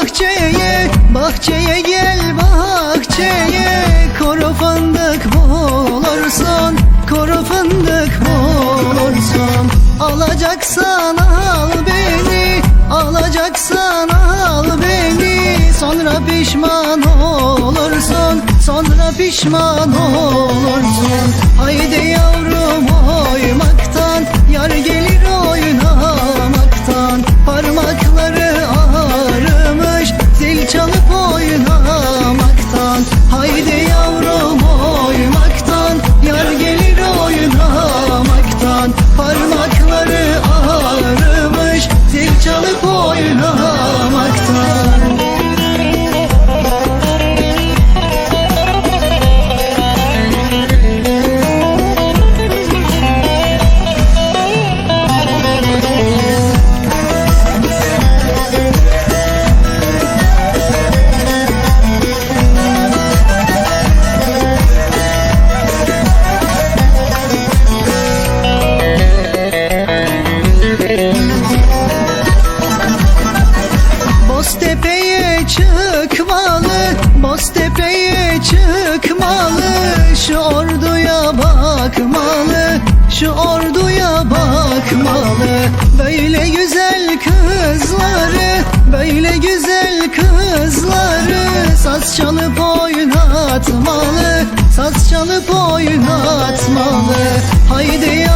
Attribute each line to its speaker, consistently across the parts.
Speaker 1: bahçeye Bahçeye gel bahçeye. Kuru fındık bulursun Kuru fındık bulursun Alacaksan al beni Alacaksan al beni. Sonra pişman olursun Sonra pişman olursun. Haydi yavrum. Çıkmalı Boztepe'ye çıkmalı Şu orduya bakmalı Şu orduya bakmalı. Böyle güzel kızları Böyle güzel kızları Saz çalıp oynatmalı Saz çalıp oynatmalı Haydi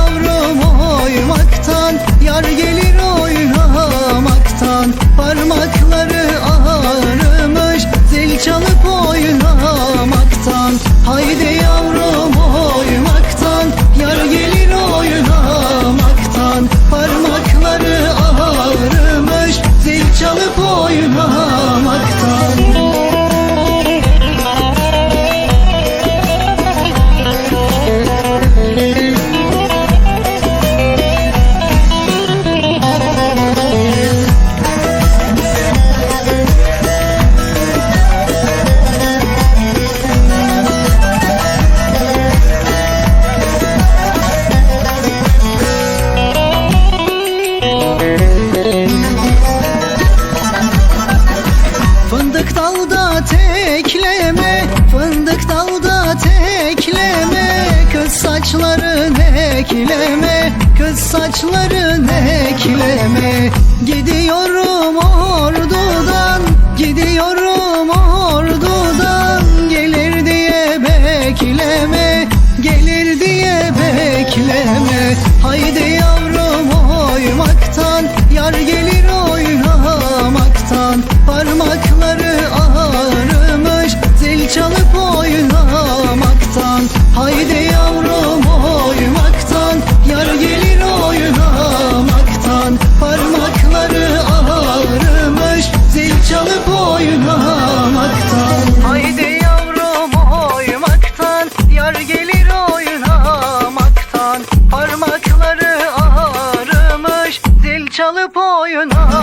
Speaker 1: saçların ekleme. Gidiyorum ordudan Gidiyorum ordudan. Gelir diye bekleme Gelir diye bekleme. Haydi yavrum oymaktan Yar gelir oynamaktan Parmakları ağrımış Zil çalıp oynamaktan çalıp oynamaktan